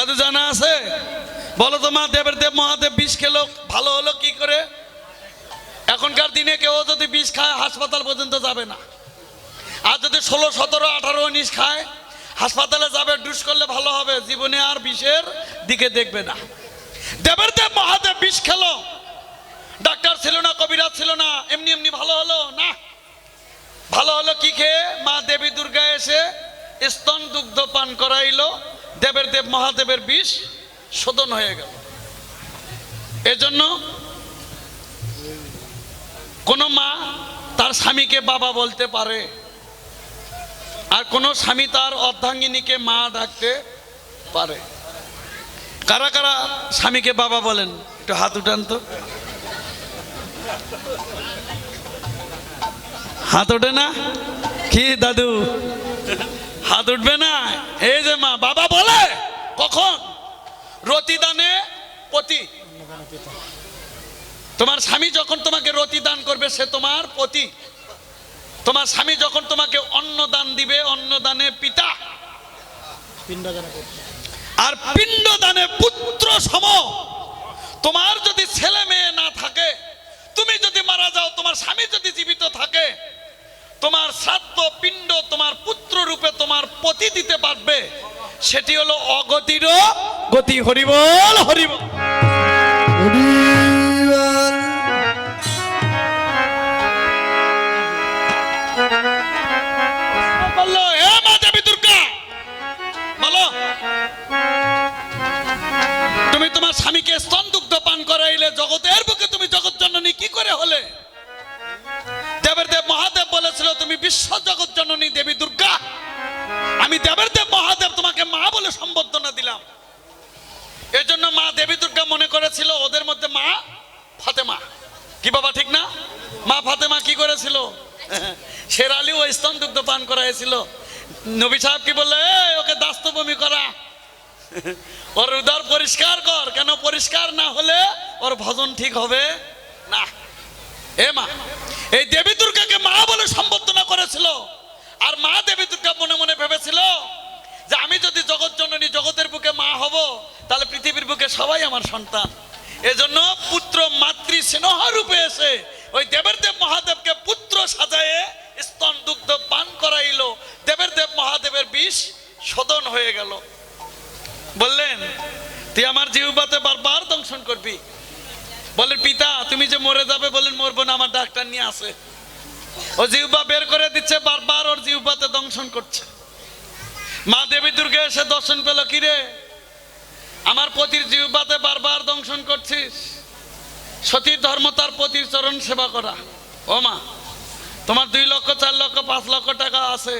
দাদু জানা আছে? বলো তো মা, দেবের দেব মহাদেব বিষ খেলো, ভালো হলো কি করে? এখনকার দিনে কেউ যদি বিষ খায়, হাসপাতাল পর্যন্ত যাবে না। আর যদি ষোলো, সতেরো, আঠারো উনিশ খায়, হাসপাতালে যাবে, ডুস করলে ভালো হবে, জীবনে আর বিষের দিকে দেখবে না। দেবের দেব মহাদেব বিষ খেলো। ডাক্তার ছিল না, কবিরাজ ছিল না, এমনি এমনি ভালো হলো, না? ভালো হলো কি খেয়ে? মা দেবী দুর্গা এসে স্তন দুগ্ধ পান করাইলো দেবের দেব মহাদেবের বিষ শোধন হয়ে গেল। এজন্য কোনো মা তার স্বামীকে বাবা বলতে পারে, আর কোনো স্বামী তার অর্ধাঙ্গিনীকে মা ডাকতে পারে। কারা কারা স্বামীকে বাবা বলেন? একটু হাত উঠান তো। হাত ওঠে না? কি দাদু? হাত উঠবে না? এই যে মা, বাবা বলে, কখন? রতিদানে পতি। তোমার স্বামী যখন তোমাকে রতি দান করবে, সে তোমার পতি। তোমার স্বামী যখন তোমাকে অন্ন দান দিবে, অন্ন দানে পিতা। আর পিণ্ড দানে পুত্র সম। তোমার যদি ছেলে মেয়ে না থাকে, তুমি যদি মারা যাও, তোমার স্বামী যদি জীবিত থাকে তোমার শ্রাদ্ধ পিণ্ড তোমার পুত্র রূপে তোমার পতি দিতে পারবে। সেটি হলো অগতির গতি হরিবল হরিবল বলল হে মা দেবী দুর্গা তুমি তোমার স্বামীকে স্তন দুগ্ধ পান করাইলে জগতের বুকে তুমি জগৎ জননী কি করে হলে? করাইছিল নবী সাহেব কি বললে ওকে দাস্ত বমি করা। ওর উদর পরিষ্কার কর। কেন পরিষ্কার না হলে ওর ভজন ঠিক হবে? না। এ মা, এই দেবী দুর্গাকে মা বলে সম্বোধনা করেছিল। আর মা দেবী দুর্গা মনে মনে ভেবেছিল যে আমি যদি জগৎ জননী, জগতের বুকে মা হব, তাহলে পৃথিবীর বুকে সবাই আমার সন্তান। এজন্য পুত্র মাতৃ স্নেহ রূপে এসে ওই দেবের দেব মহাদেবকে পুত্র সাজায়ে বিষ শোধন হয়ে গেল। বললেন, তুই আমার জিহ্বাতে বারবার দংশন করবি। বলেন পিতা, তুমি যে মরে যাবে বলেন মরবো না, আমার ডাক্তার নিয়ে আসে। ও জিহ্বা বের করে দিচ্ছে, বারবার ওর জিহ্বাতে দংশন করছে। মা দেবী দুর্গা এসে দর্শন পেল কিরে আমার পতির জিহ্বাতে বারবার দংশন করছিস? সতীর ধর্ম তার পতির চরণ সেবা করা। ও মা, তোমার দুই লক্ষ, চার লক্ষ, পাঁচ লক্ষ টাকা আছে।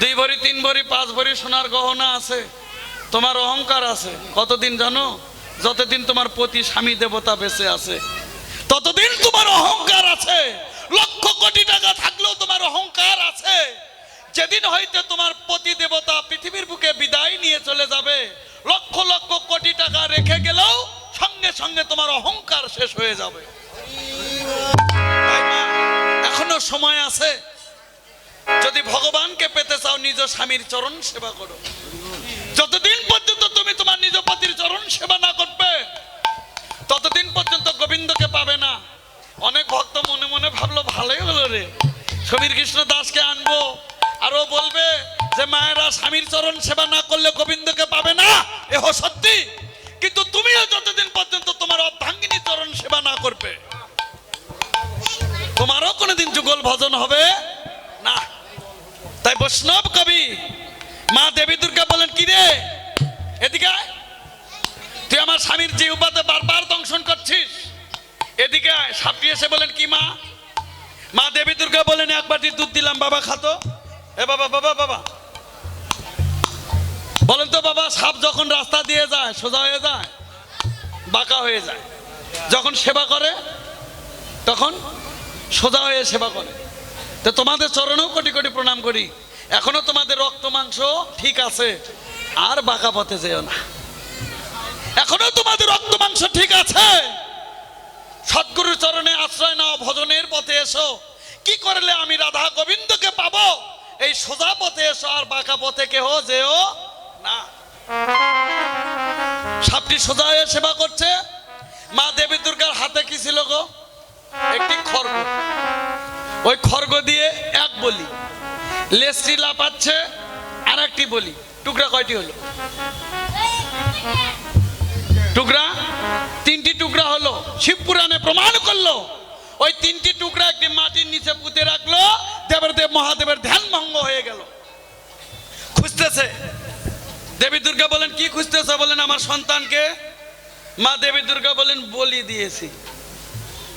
দুই ভরি, তিন ভরি, পাঁচ ভরি সোনার গহনা আছে। তোমার অহংকার আছে। কতদিন জানো? যতদিন তোমার পতি স্বামী দেবতা বেঁচে আছে, ততদিন তোমার অহংকার আছে। লক্ষ কোটি টাকা থাকলেও তোমার অহংকার আছে। যেদিন হইতে তোমার পতি দেবতা পৃথিবীর বুকে বিদায় নিয়ে চলে যাবে, লক্ষ লক্ষ কোটি টাকা রেখে গেলেও সঙ্গে সঙ্গে তোমার অহংকার শেষ হয়ে যাবে। এখনও সময় আছে। যদি ভগবানকে পেতে চাও, নিজ স্বামীর চরণ সেবা করো। যতদিন পর্যন্ত তুমি তোমার নিজ পতির চরণ সেবা না করবে, ততদিন পর্যন্ত গোবিন্দকে পাবে না। অনেক ভক্ত মনে মনে ভাবলো, ভালোই হলো রে। সমীর কৃষ্ণ দাসকে আনব আরও বলবে যে, মায়েরা স্বামীর চরণ সেবা না করলে গোবিন্দকে পাবে না? এহ সত্যি? বাবা বাবা বাবা বলেন তো বাবা, সাপ যখন রাস্তা দিয়ে যায়, সোজা হয়ে যায়, বাঁকা হয়ে যায়, যখন সেবা করে, তখন সোজা হয়ে সেবা করে। তো তোমাদের চরণেও কোটি কোটি প্রণাম করি। এখনও তোমাদের রক্ত, মাংস ঠিক আছে, আর বাঁকা পথে যেও না। এখনও তোমাদের রক্ত, মাংস ঠিক আছে। সদ্গুরু চরণে আশ্রয় নাও, ভজনের পথে এসো। কি করলে আমি রাধা গোবিন্দকে পাবো? এই সোজা পথে এসো আর বাঁকা পথে কেহ যেও না। সাপটি সোজা হয়ে সেবা করছে। মা দেবী দুর্গার হাতে কি ছিল গো? একটি খড়গ। ওই খড়গ দিয়ে এক বলি। লেসটি লাপাচ্ছে আর একটি বলি। টুকরা কয়টি হলো? টুকরা? তিনটি টুকরা হলো। শিবপুরাণে প্রমাণ করল। ওই তিনটি টুকরা একটি মাটির নিচে পুঁতে রাখল দেবের দেব মহাদেবের ধ্যান ভঙ্গ হয়ে গেল। খুঁজতেছে। দেবী দুর্গা বলেন, কি খুঁজতেছে? বলেন, আমার সন্তানকে। মা দেবী দুর্গা বলেন, বলি দিয়েছি।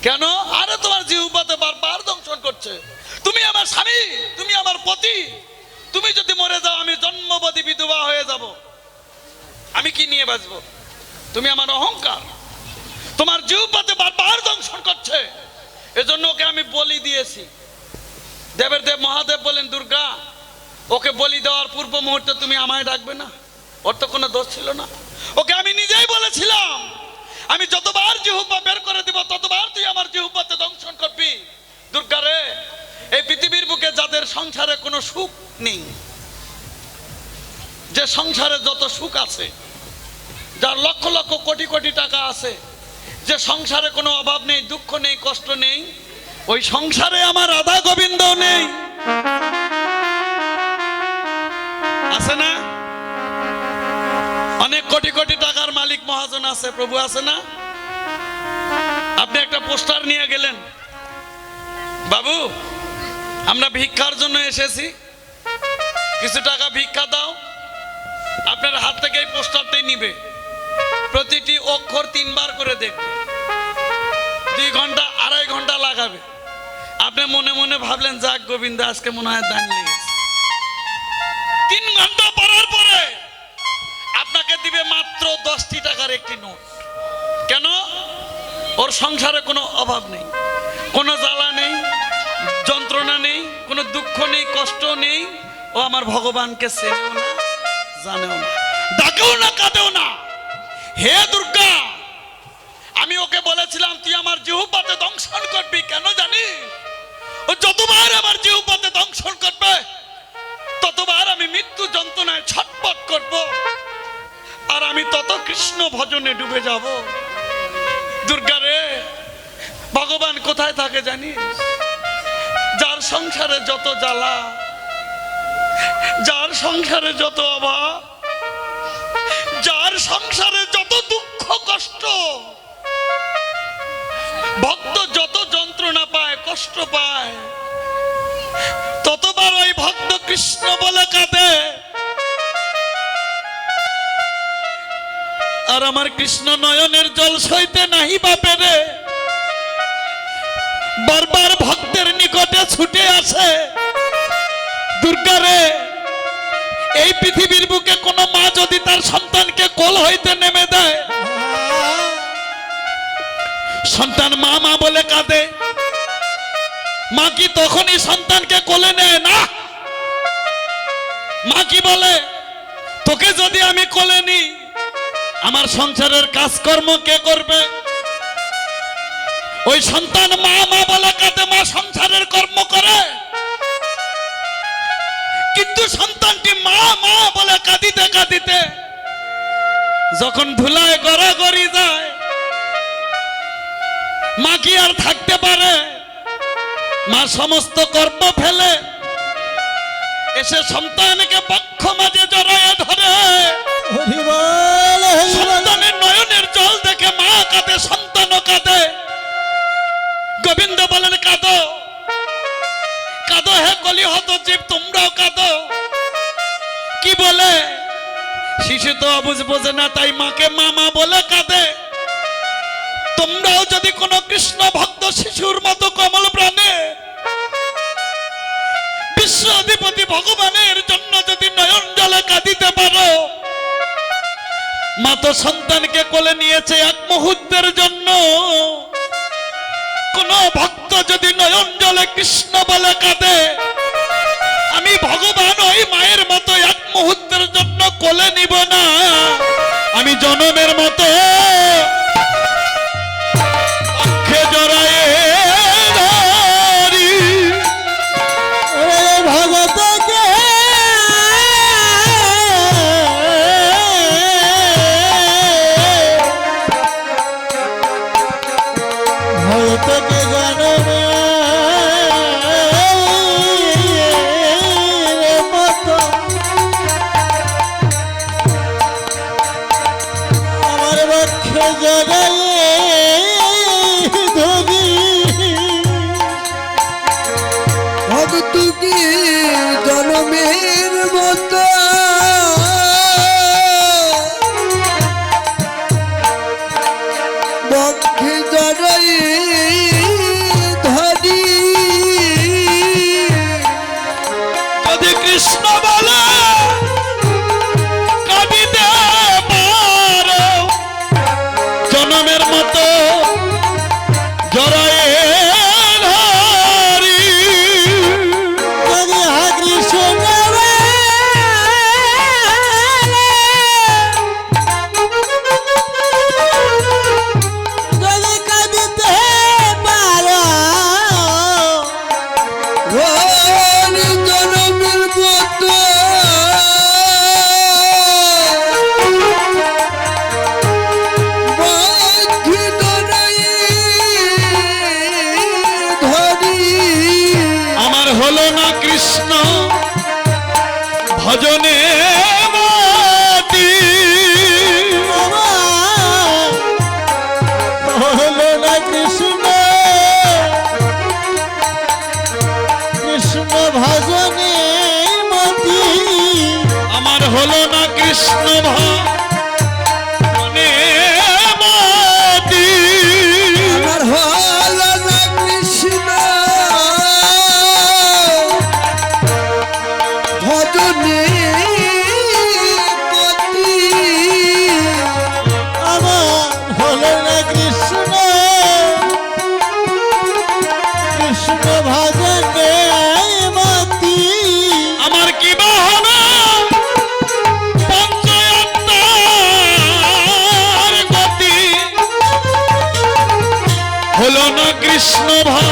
কেন? আরে তোমার জিহুপাতে বারবার দংশন করছে। তুমি আমার স্বামী, তুমি আমার পতি। তুমি যদি মরে যাও, আমি জন্মবতী বিধবা হয়ে যাব। আমি কি নিয়ে বাঁচবো? তুমি আমার অহংকার। তোমার জিহুপাতে বারবার দংশন করছে। এজন্য ওকে আমি বলি দিয়েছি। দেবের দেব মহাদেব বলেন, দুর্গা, ওকে বলি দেওয়ার পূর্ব মুহূর্তে তুমি আমায় ডাকবে না। ওর তো কোনো দোষ ছিল না। ওকে আমি নিজেই বলেছিলাম, আমি যতবার জিহুব্বা বের করে দিব, ততবার তুই আমার জিহুব্বাতে দংশন করবি। দুর্গা রে, এই পৃথিবীর বুকে যাদের সংসারে কোনো সুখ নেই, যে সংসারে যত সুখ আছে, যার লক্ষ লক্ষ কোটি কোটি টাকা আছে যে সংসারে কোনো অভাব নেই, দুঃখ নেই, কষ্ট নেই, ওই সংসারে আমার রাধা গোবিন্দ নেই। আছে না? অনেক কোটি কোটি টাকার মালিক মহাজন আছে, প্রভু আছে না? আপনি একটা পোস্টার নিয়ে গেলেন। বাবু, আমরা ভিক্ষার জন্য এসেছি। কিছু টাকা ভিক্ষা দাও। আপনার হাত থেকে এই পোস্টারটাই নিবে। প্রতিটি অক্ষর তিনবার করে দেখবে। দুই ঘণ্টা, আড়াই ঘণ্টা লাগাবে। আপনি মনে মনে ভাবলেন, যাক গোবিন্দ, আজকে মনে হয় দান লেগেছে। তিন ঘণ্টা পড়ার পরে আপনাকে দিবে মাত্র দশটি টাকার একটি নোট। কেন? ওর সংসারে কোনো অভাব নেই, কোনো জ্বালা নেই, যন্ত্রণা নেই, কোনো দুঃখ নেই, কষ্ট নেই। ও আমার ভগবানকে চেনেও না, জানেও না, ডাকেও না, কাঁদেও না। হে দুর্গা, আমি ওকে বলেছিলাম, তুই আমার জিহুপাতে দংশন করবি, কেন জানিস ও যতবার আমার জিহুপাতে দংশন করবে, ততবার আমি মৃত্যু যন্ত্রণায় ছটপট করব, আর আমি তত কৃষ্ণ ভজনে ডুবে যাব। দুর্গা রে, ভগবান কোথায় থাকে জানিস? যার সংসারে যত জ্বালা, যার সংসারে যত অভাব, যার সংসারে যত দুঃখ কষ্ট, ভক্ত যত যন্ত্রণা পায়, কষ্ট পায়, ততবার ওই ভক্ত কৃষ্ণ বলে কাঁদে। আর আমার কৃষ্ণ নয়নের জল সইতে নাহি বা পেরে, বারবার ভক্তের নিকটে ছুটে আসে। দুর্গারে এই পৃথিবীর বুকে কোনো মা মা কি তখনই সন্তানকে কোলে নেয়? না। মা কি বলে, তোকে যদি আমি কোলে নি আমার সংসারের কাজকর্ম কে করবে? ওই সন্তান মা মা বলে কাঁদে, মা সংসারের কর্ম করে। কিন্তু সন্তানটি মা মা বলে কাঁদিতে কাঁদিতে যখন ধুলায় গড়াগড়ি যায়, মা কি আর থাকতে পারে? মা সমস্ত কর্ম ফেলে। এসে সন্তানকে পক্ষ মাঝে জড়ায় ধরে। সন্তানের নয়নের জল দেখে মা কাঁদে সন্তানও কাঁদে। গোবিন্দ বলেন কাঁদো। কাঁদো হে কলি হত জীব তোমরাও কাঁদো। কি বলে? শিশু তো অবুঝ বোঝে না তাই মাকে মামা বলে কাঁদে। তোমরাও যদি কোনো কৃষ্ণ ভক্ত শিশুর মতো কমল প্রাণে বিশ্ব অধিপতি ভগবানের জন্য যদি নয়ন জলে কাঁদিতে পারো, মা তো সন্তানকে কোলে নিয়েছে এক মুহূর্তের জন্য। কোন ভক্ত যদি নয়ন জলে কৃষ্ণ বলে কাঁদে, আমি ভগবান ওই মায়ের মতো এক মুহূর্তের জন্য কোলে নিব না। আমি জনমের মতো হলো না কৃষ্ণ ভজনে না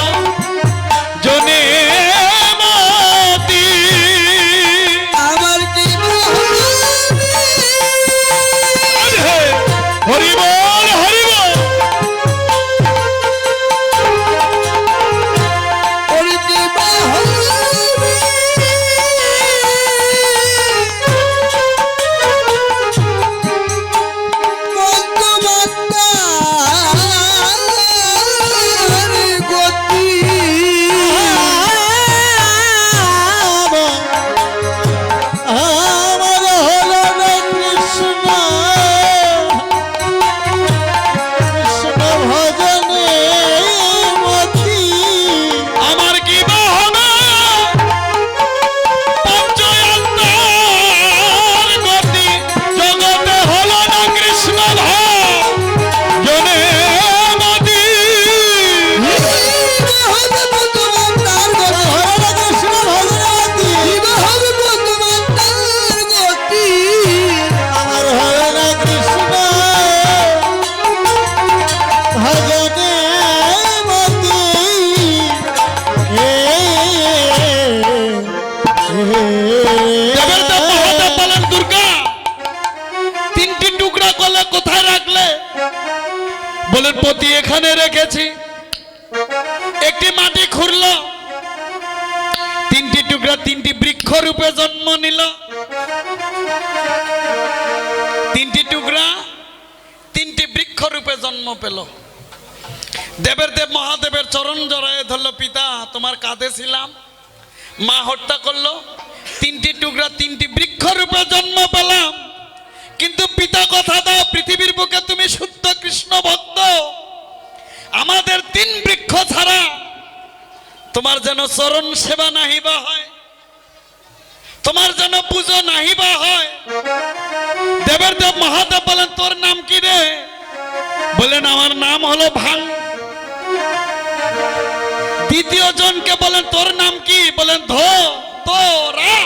জন্ম নিল। তিনটি টুকরা, তিনটি বৃক্ষ রূপে জন্ম পেল। দেবের দেব মহাদেবের চরণ জড়ায় ধরল পিতা, তোমার কাঁধে ছিলাম। মা হত্যা করল। তিনটি টুকরা, তিনটি বৃক্ষ রূপে জন্ম পেলাম। কিন্তু পিতা কথা দাও, পৃথিবীর বুকে তুমি শুদ্ধ কৃষ্ণ ভক্ত। আমাদের তিন বৃক্ষ ছাড়া তোমার যেন চরণ সেবা নাহিবা হয়। তোমার যেন পুজো নাহিবা হয়। দেবের দেব মহাদেব বলেন, তোর নাম কি রে? বলেন, আমার নাম হলো ভাং। দ্বিতীয় জনকে বলেন, তোর নাম কি? বলেন, ধো, তো, রা।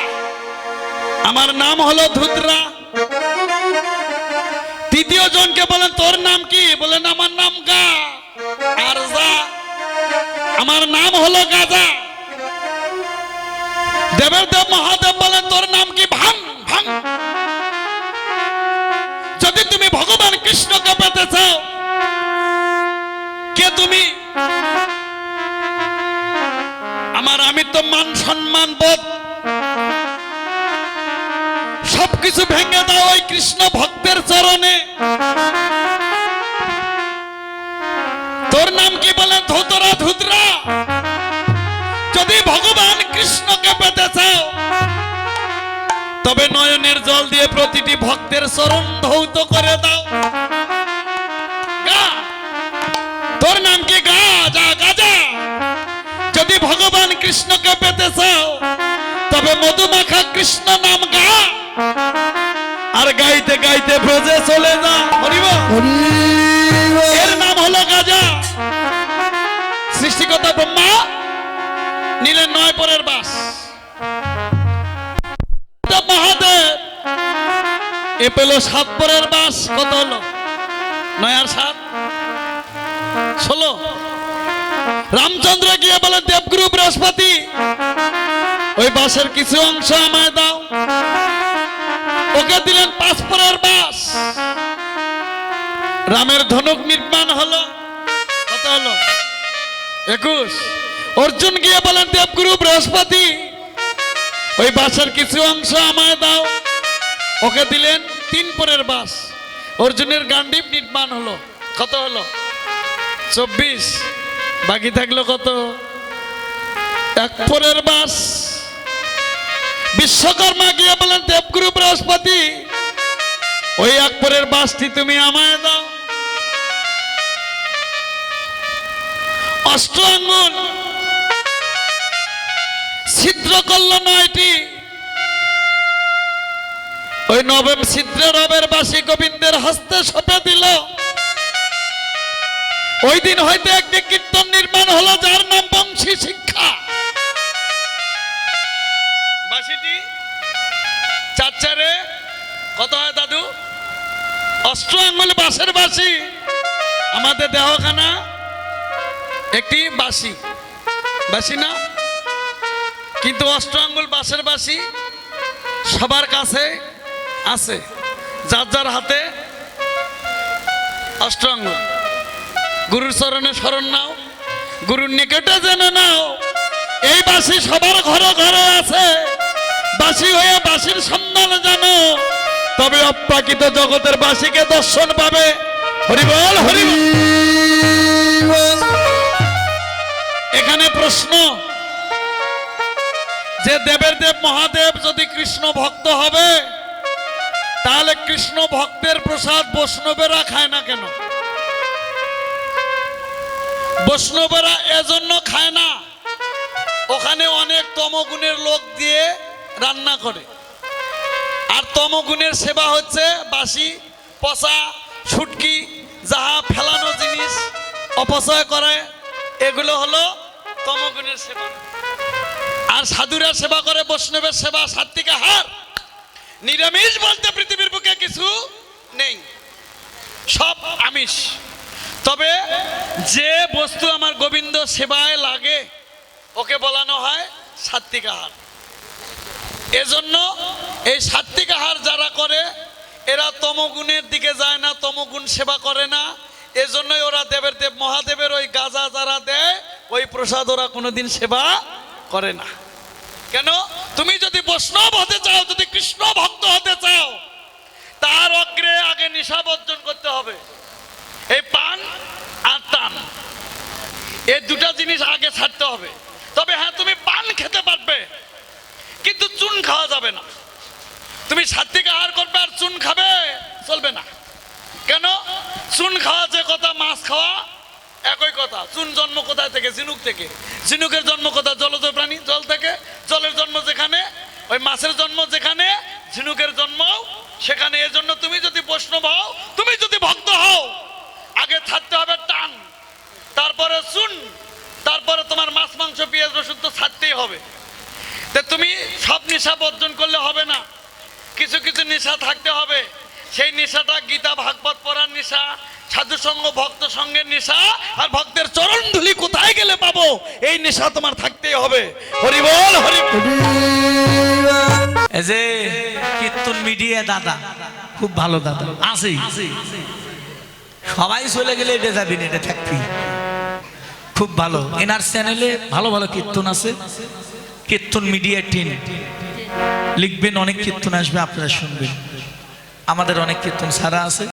আমার নাম হলো ধুতরা তৃতীয় জনকে বলেন, তোর নাম কি? বলেন, আমার নাম গা, আর যা। আমার নাম হলো গাজা। দেবের দেব মহাদেব বলেন, তোর নাম কি ভাং ভাং? যদি তুমি ভগবান কৃষ্ণকে পেতে চাও, কে তুমি? আমার আমি তো মান সম্মান বোধ। সবকিছু ভেঙে দাও ওই কৃষ্ণ ভক্তের চরণে। তোর নাম কি বলে, ধুতরা ধুতরা? যদি ভগবান কৃষ্ণকে পেতে চাও তবে নয়নের জল দিয়ে প্রতিটি ভক্তের চরণ ধৌত করে দাও। তোর নাম কি? গা যা গাজা যদি ভগবান কৃষ্ণকে পেতে চাও তবে মধুমাখা কৃষ্ণ নাম গা। আর গাইতে গাইতে ব্রজে চলে যা। হরিব হরি এর নাম হলো গাজা সৃষ্টিকর্তা ব্রহ্মা নিলেন নয় পরের বাস। মহাদেব, এ পেল সাত পরের বাস, কত হলো? নয় আর সাত? ষোলো। রামচন্দ্র গিয়ে বলে দেবগুরু বৃহস্পতি, ওই বাসের কিছু অংশ আমায় দাও। ওকে দিলেন পাঁচ পরের বাস। রামের ধনুক নির্মাণ হলো। কত হলো? একুশ। অর্জুন গিয়ে বলেন, দেবগুরু, বৃহস্পতি, ওই বাসের কিছু অংশ আমায় দাও। ওকে দিলেন তিন পরের বাস অর্জুনের গান্ডীব নির্মাণ হলো। কত হলো? চব্বিশ। বাকি থাকল কত? এক পরের বাস বিশ্বকর্মা গিয়ে বলেন, দেবগুরু, বৃহস্পতি, ওই আকবরের বাসটি তুমি আমায় দাও। অষ্ট আঙ্গুল ছিদ্র করল নয়টি ওই নবম ছিদ্র রবের বাসী গোবিন্দের হস্তে সপে দিল। ওই দিন হয়তো একটি কীর্তন নির্মাণ হলো, যার নাম বংশী শিক্ষা। বাসিটি চার চারে কত হয় দাদু? অষ্ট আঙ্গুল বাঁশের বাসি আমাদের দেহখানা একটি বাসি বাসি না? কিন্তু অষ্ট আঙ্গুল বাঁশের বাসি সবার কাছে আছে। যার যার হাতে অষ্ট আঙ্গুল গুরুর চরণে স্মরণ নাও, গুরুর নিকটে জেনে নাও, এই বাসি সবার ঘরে ঘরে আছে। বাসি হয়ে বাসির সন্ধান জানো। তবে অপ্রাকৃত জগতের বাসিকে দর্শন পাবে। হরিবল হরিবল এখানে প্রশ্ন যে দেবের দেব মহাদেব যদি কৃষ্ণ ভক্ত হবে, তাহলে কৃষ্ণ ভক্তের প্রসাদ বৈষ্ণবেরা খায় না কেন? বৈষ্ণবেরা এজন্য খায় না। ওখানে অনেক তমগুণের লোক দিয়ে রান্না করে। আর তমগুণের সেবা হচ্ছে বাসি পচা ছুটকি যাহা ফেলানো জিনিস অপচয় করে, এগুলো হলো তমগুণের সেবা। আর সাধুরা সেবা করে, বৈষ্ণবের সেবা সাত্বিকা হার। নিরামিষ বলতে পৃথিবীর বুকে কিছু নেই। সব আমিষ। তবে যে বস্তু আমার গোবিন্দ সেবায় লাগে, ওকে বলানো হয় সাত্বিক আহার এজন্য এই সাত্বিক আহার যারা করে, এরা তমগুণের দিকে যায় না, তমগুণ সেবা করে না। এজন্যই ওরা দেবের দেব, মহাদেবের ওই গাজা যারা দেয়, ওই প্রসাদ ওরা কোনোদিন সেবা করে না। কেন? তুমি যদি বৈষ্ণব হতে চাও, যদি কৃষ্ণ ভক্ত হতে চাও, তার অগ্রে আগে নিশা বর্জন করতে হবে। এই পান আর টান এই দুটা জিনিস আগে ছাড়তে হবে। তবে হ্যাঁ তুমি পান খেতে পারবে, কিন্তু চুন খাওয়া যাবে না। তুমি সাত্বিক আহার করবে আর চুন খাবে, চলবে না। কেন? চুন খাওয়া যে কথা, মাছ খাওয়া একই কথা। চুন জন্ম কোথায় থেকে? ঝিনুক থেকে। ঝিনুকের জন্ম কোথায়? জল থেকে জলের জন্ম যেখানে ওই মাছের জন্ম যেখানে ঝিনুকের জন্ম সেখানে এজন্য তুমি যদি বৈষ্ণব হও তুমি যদি ভক্ত হও আগে থাকতে হবে টান তারপরে শুন তারপরে তোমার মাছ মাংস পেঁয়াজ রসুন তো ছাড়তেই হবে। তা তুমি সব নেশা বর্জন করলে হবে না কিছু কিছু নেশা থাকতে হবে সেই নেশাটা গীতা ভাগবত পড়ার নেশা সাধু সঙ্গ ভক্ত সঙ্গের নেশা আর ভক্তের চরণ ধুলি কোথায় গেলে পাবো? এই নেশা তোমার থাকতেই হবে। হরি বল হরি যে কীর্তন মিডিয়া দাদা। খুব ভালো দাদা। আছে সবাই চলে গেলে এটা যাবি এটা থাকবি। খুব ভালো। এনার চ্যানেলে ভালো ভালো কীর্তন আছে। Kirtan media team. লিখবেন, অনেক কীর্তন আসবে, আপনারা শুনবেন। আমাদের অনেক কীর্তন সারা আছে।